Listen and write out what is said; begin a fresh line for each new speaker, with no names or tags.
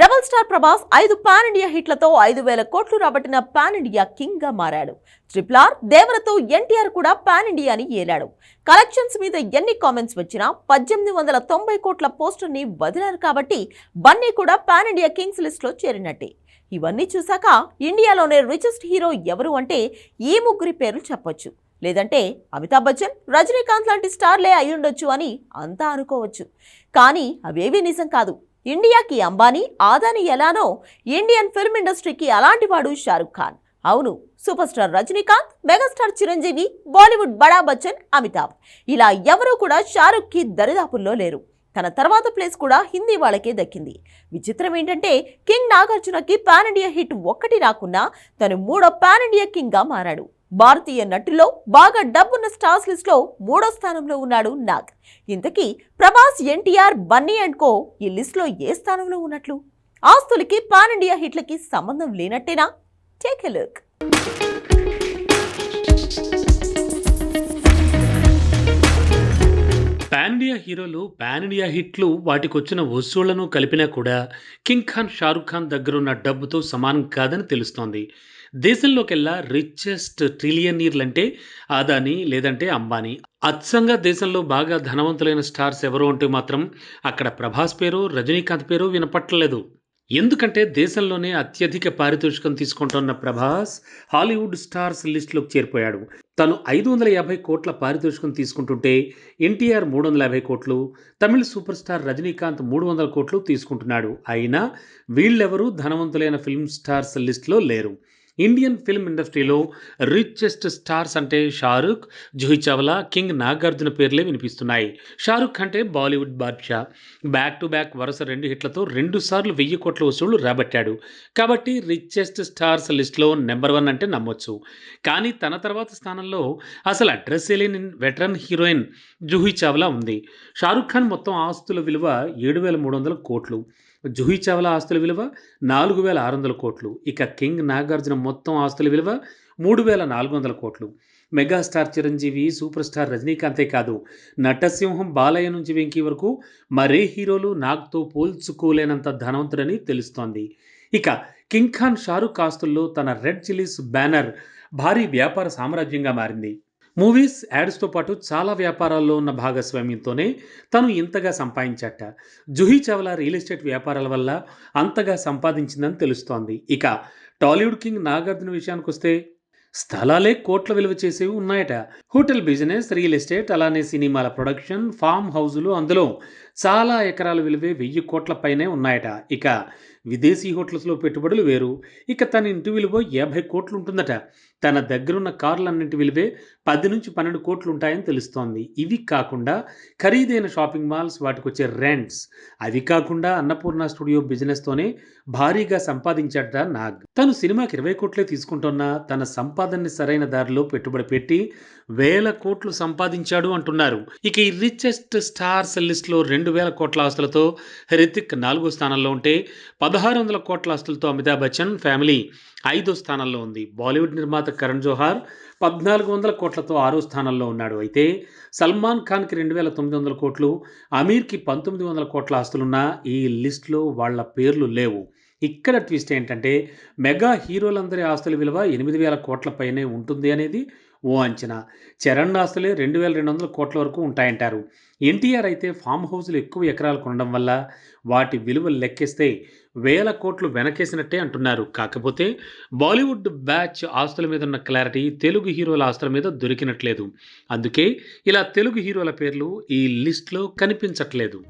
Rebel star Prabhas ఐదు pan India హిట్లతో ఐదు వేల కోట్లు రాబట్టిన పాన్ ఇండియా కింగ్గా మారాడు. ట్రిపుల్ ఆర్ దేవరతో ఎన్టీఆర్ కూడా పాన్ ఇండియాని ఏలాడు. కలెక్షన్స్ మీద ఎన్ని కామెంట్స్ వచ్చినా పద్దెనిమిది వందల తొంభై కోట్ల పోస్టర్ని వదిలారు కాబట్టి బన్నీ కూడా పాన్ ఇండియా కింగ్స్ లిస్ట్లో చేరినట్టే. ఇవన్నీ చూశాక ఇండియాలోనే రిచెస్ట్ హీరో ఎవరు అంటే ఈ ముగ్గురి పేర్లు చెప్పొచ్చు. లేదంటే అమితాబ్ బచ్చన్ రజనీకాంత్ లాంటి స్టార్లే అయ్యుండొచ్చు అని అంతా అనుకోవచ్చు. కానీ అవేవీ నిజం కాదు. ఇండియాకి అంబానీ ఆదాని ఎలానో ఇండియన్ ఫిల్మ్ ఇండస్ట్రీకి అలాంటి వాడు షారుఖ్ ఖాన్. అవును super star Rajinikanth megastar Chiranjeevi Bollywood బడా బచ్చన్ అమితాబ్. ఇలా ఎవరూ కూడా షారుఖ్కి దరిదాపుల్లో లేరు. తన తర్వాత ప్లేస్ కూడా హిందీ వాళ్ళకే దక్కింది. విచిత్రం ఏంటంటే కింగ్ నాగార్జునకి పాన్ ఇండియా హిట్ ఒక్కటి రాకున్నా తను మూడో పాన్ ఇండియా కింగ్గా మారాడు. భారతీయ నటుల్లో బాగా డబ్బున్న స్టార్స్ లిస్ట్లో మూడో స్థానంలో ఉన్నాడు నాగ్. ఇంతకీ ప్రభాస్ ఎన్టీఆర్ బన్నీ అండ్ కో ఈ లిస్ట్లో ఏ స్థానంలో ఉన్నట్లు? ఆస్తులకి పాన్ ఇండియా హిట్లకి సంబంధం లేనట్టేనా? Take a look.
Pan India హీరోలు పాన్ ఇండియా హిట్లు వాటికొచ్చిన వసూళ్ళను కలిపినా కూడా కింగ్ ఖాన్ షారుఖ్ ఖాన్ దగ్గరున్న డబ్బుతో సమానం కాదని తెలుస్తోంది. దేశంలోకెల్లా రిచెస్ట్ ట్రిలియనీర్లు అంటే ఆదాని లేదంటే అంబానీ. అచ్చంగా దేశంలో బాగా ధనవంతులైన స్టార్స్ ఎవరు అంటే మాత్రం అక్కడ ప్రభాస్ పేరు రజనీకాంత్ పేరు వినపట్టలేదు. ఎందుకంటే దేశంలోనే అత్యధిక పారితోషికం తీసుకుంటున్న ప్రభాస్ హాలీవుడ్ స్టార్స్ లిస్టులోకి చేరిపోయాడు. తను ఐదు వందల యాభై కోట్ల పారితోషికం తీసుకుంటుంటే ఎన్టీఆర్ మూడు వందల యాభై కోట్లు తమిళ సూపర్ స్టార్ రజనీకాంత్ మూడు వందల కోట్లు తీసుకుంటున్నాడు. అయినా వీళ్ళెవరూ ధనవంతులైన ఫిల్మ్ స్టార్స్ లిస్టులో లేరు. ఇండియన్ ఫిల్మ్ ఇండస్ట్రీలో రిచెస్ట్ స్టార్స్ అంటే షారుఖ్ జూహీ చావ్లా కింగ్ నాగార్జున పేర్లే వినిపిస్తున్నాయి. షారుఖ్ అంటే Bollywood Badshah. Back to back వరుస రెండు హిట్లతో రెండు సార్లు వెయ్యి కోట్ల వసూళ్ళు రాబట్టాడు. కాబట్టి రిచెస్ట్ స్టార్స్ లిస్ట్లో నెంబర్ వన్ అంటే నమ్మొచ్చు. కానీ తన తర్వాత స్థానంలో అసలు అడ్రస్ లేని వెటరన్ హీరోయిన్ జూహీ చావ్లా ఉంది. షారుఖ్ ఖాన్ మొత్తం ఆస్తుల విలువ ఏడు వేల మూడు వందల కోట్లు. జూహీ చావ్లా ఆస్తుల విలువ నాలుగు వేల ఆరు వందల కోట్లు. ఇక కింగ్ నాగార్జున మొత్తం ఆస్తుల విలువ మూడు వేల నాలుగు వందల కోట్లు. మెగాస్టార్ చిరంజీవి సూపర్ స్టార్ రజనీకాంతే కాదు. నటసింహం బాలయ్య నుంచి వెంకీ వరకు మరే హీరోలు నాగ్తో పోల్చుకోలేనంత ధనవంతుడని తెలుస్తోంది. ఇక కింగ్ ఖాన్ షారుఖ్ ఆస్తుల్లో తన రెడ్ చిల్లీస్ బ్యానర్ భారీ వ్యాపార సామ్రాజ్యంగా మారింది. మూవీస్ యాడ్స్తో పాటు చాలా వ్యాపారాల్లో ఉన్న భాగస్వామ్యంతోనే తను ఇంతగా సంపాదించట. జుహీ చావ్లా రియల్ ఎస్టేట్ వ్యాపారాల వల్ల అంతగా సంపాదించిందని తెలుస్తోంది. ఇక టాలీవుడ్ కింగ్ నాగార్జున విషయానికి వస్తే స్థలాలే కోట్ల విలువ చేసేవి ఉన్నాయట. హోటల్ బిజినెస్ రియల్ ఎస్టేట్ అలానే సినిమాల ప్రొడక్షన్ ఫామ్ హౌజులు అందులో చాలా ఎకరాల విలువే వెయ్యి కోట్ల పైనే ఉన్నాయట. ఇక విదేశీ హోటల్స్లో పెట్టుబడులు వేరు. ఇక తన ఇంటి విలువ యాభై కోట్లు ఉంటుందట తన దగ్గరున్న కార్లన్నింటి విలువే పది నుంచి పన్నెండు కోట్లు ఉంటాయని తెలుస్తోంది. ఇవి కాకుండా ఖరీదైన షాపింగ్ మాల్స్ వాటికి వచ్చే రెంట్స్. అవి కాకుండా అన్నపూర్ణ స్టూడియో బిజినెస్తోనే భారీగా సంపాదించాడట నాగ్. తను సినిమాకి ఇరవై కోట్లే తీసుకుంటున్నా తన సంపాదనని సరైన దారిలో పెట్టుబడి పెట్టి వేల కోట్లు సంపాదించాడు అంటున్నారు. ఇక ఈ రిచెస్ట్ స్టార్స్ లిస్ట్లో రెండు వేల కోట్ల ఆస్తులతో హృతిక్ నాలుగో స్థానంలో ఉంటే పదహారు వందల కోట్ల ఆస్తులతో అమితాబ్ బచ్చన్ ఫ్యామిలీ ఐదో స్థానంలో ఉంది. బాలీవుడ్ నిర్మాత కరణ్ జోహార్ పద్నాలుగు వందల కోట్లతో ఆరో స్థానంలో ఉన్నాడు. అయితే సల్మాన్ ఖాన్కి రెండు వేల తొమ్మిది వందల కోట్లు అమీర్కి పంతొమ్మిది వందల కోట్ల ఆస్తులున్న ఈ లిస్ట్లో వాళ్ళ పేర్లు లేవు. ఇక్కడ ట్విస్ట్ ఏంటంటే మెగా హీరోలందరి ఆస్తుల విలువ ఎనిమిది వేల కోట్ల పైనే ఉంటుంది అనేది ఓ అంచనా. చరణ్ ఆస్తులే రెండు వేల రెండు వందల కోట్ల వరకు ఉంటాయంటారు. ఎన్టీఆర్ అయితే ఫామ్ హౌస్లు ఎక్కువ ఎకరాలు కొనడం వల్ల వాటి విలువ లెక్కేస్తే వేల కోట్లు వెనకేసినట్టే అంటున్నారు. కాకపోతే బాలీవుడ్ బ్యాచ్ ఆస్తుల మీద ఉన్న క్లారిటీ తెలుగు హీరోల ఆస్తుల మీద దొరికినట్లేదు. అందుకే ఇలా తెలుగు హీరోల పేర్లు ఈ లిస్ట్లో కనిపించట్లేదు.